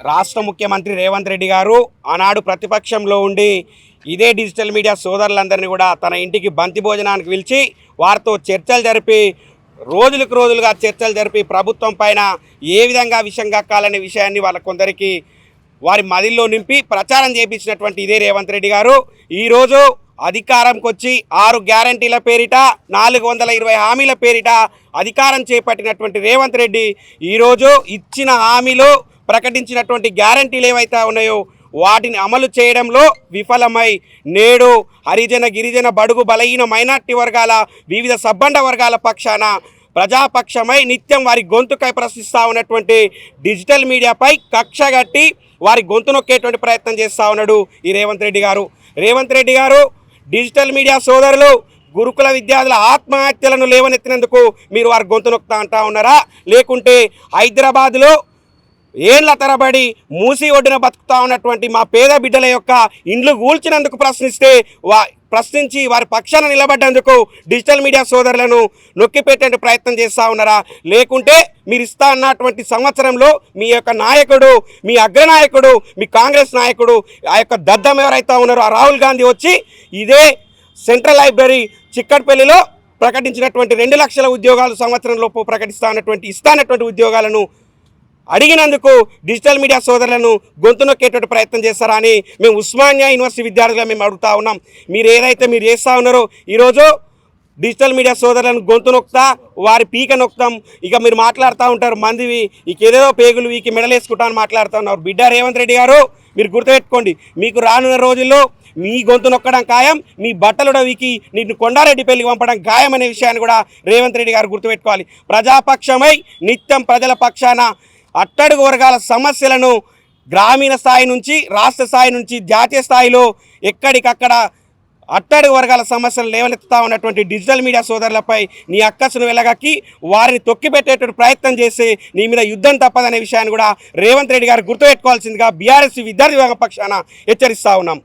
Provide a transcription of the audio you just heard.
రాష్ట్ర ముఖ్యమంత్రి రేవంత్ రెడ్డి గారు ఆనాడు ప్రతిపక్షంలో ఉండి ఇదే డిజిటల్ మీడియా సోదరులందరినీ కూడా తన ఇంటికి బంతి భోజనానికి పిలిచి వారితో చర్చలు జరిపి రోజులకు రోజులుగా చర్చలు జరిపి ప్రభుత్వం పైన ఏ విధంగా విషయం కక్కాలనే విషయాన్ని వాళ్ళ కొందరికి వారి మదిల్లో నింపి ప్రచారం చేపించినటువంటి ఇదే రేవంత్ రెడ్డి గారు. ఈరోజు అధికారంకి వచ్చి ఆరు గ్యారంటీల పేరిట నాలుగు వందల ఇరవై హామీల పేరిట అధికారం చేపట్టినటువంటి రేవంత్ రెడ్డి ఈరోజు ఇచ్చిన హామీలు ప్రకటించినటువంటి గ్యారంటీలు ఏవైతే ఉన్నాయో వాటిని అమలు చేయడంలో విఫలమై నేడు హరిజన గిరిజన బడుగు బలహీన మైనార్టీ వర్గాల వివిధ సబ్బండ వర్గాల పక్షాన ప్రజాపక్షమై నిత్యం వారి గొంతుకై ప్రశ్నిస్తూ ఉన్నటువంటి డిజిటల్ మీడియాపై కక్షగట్టి వారి గొంతు నొక్కేటువంటి ప్రయత్నం చేస్తూ ఉన్నాడు ఈ రేవంత్ రెడ్డి గారు. రేవంత్ రెడ్డి గారు డిజిటల్ మీడియా సోదరులు గురుకుల విద్యార్థుల ఆత్మహత్యలను లేవనెత్తినందుకు మీరు వారి గొంతు నొక్కుతా అంటా ఉన్నారా? లేకుంటే హైదరాబాద్లో ఏళ్ళ తరబడి మూసి ఒడ్డున బతుకుతా ఉన్నటువంటి మా పేద బిడ్డల యొక్క ఇండ్లు కూల్చినందుకు ప్రశ్నిస్తే వా ప్రశ్నించి వారి పక్షాన నిలబడ్డందుకు డిజిటల్ మీడియా సోదరులను నొక్కిపెట్టే ప్రయత్నం చేస్తూ ఉన్నారా? లేకుంటే మీరు ఇస్తా అన్నటువంటి సంవత్సరంలో మీ యొక్క నాయకుడు మీ అగ్రనాయకుడు మీ కాంగ్రెస్ నాయకుడు ఆ యొక్క దద్దం ఎవరైతే ఉన్నారో ఆ రాహుల్ గాంధీ వచ్చి ఇదే సెంట్రల్ లైబ్రరీ చిక్కట్పల్లిలో ప్రకటించినటువంటి రెండు లక్షల ఉద్యోగాలు సంవత్సరం లోపు ప్రకటిస్తా ఉన్నటువంటి ఇస్తానటువంటి ఉద్యోగాలను అడిగినందుకు డిజిటల్ మీడియా సోదరులను గొంతు నొక్కేటువంటి ప్రయత్నం చేస్తారా అని మేము ఉస్మానియా యూనివర్సిటీ విద్యార్థులు మేము అడుగుతా ఉన్నాం. మీరు ఏదైతే మీరు చేస్తూ ఉన్నారో ఈరోజు డిజిటల్ మీడియా సోదరులను గొంతు నొక్తా వారి పీక నొక్కుతాం. ఇక మీరు మాట్లాడుతూ ఉంటారు మందివి ఇక ఏదేదో పేగులు వీకి మెడలేసుకుంటా అని మాట్లాడుతూ ఉన్నారు. బిడ్డ రేవంత్ రెడ్డి గారు మీరు గుర్తుపెట్టుకోండి మీకు రానున్న రోజుల్లో మీ గొంతు నొక్కడం ఖాయం మీ బట్టలుడ వీకి నిన్ను కొండారెడ్డి పెళ్ళికి పంపడం ఖాయం అనే విషయాన్ని కూడా రేవంత్ రెడ్డి గారు గుర్తుపెట్టుకోవాలి. ప్రజాపక్షమై నిత్యం ప్రజల పక్షాన అట్టడుగు వర్గాల సమస్యలను గ్రామీణ స్థాయి నుంచి రాష్ట్ర స్థాయి నుంచి జాతీయ స్థాయిలో ఎక్కడికక్కడ అట్టడుగు వర్గాల సమస్యలు లేవనెత్తుతా ఉన్నటువంటి డిజిటల్ మీడియా సోదరులపై నీ అక్కసును వెళ్ళగక్కి వారిని తొక్కిపెట్టేటువంటి ప్రయత్నం చేసి నీ మీద యుద్ధం తప్పదనే విషయాన్ని కూడా రేవంత్ రెడ్డి గారు గుర్తుపెట్టుకోవాల్సిందిగా బీఆర్ఎస్ విద్యార్థి విభాగం పక్షాన హెచ్చరిస్తా ఉన్నాం.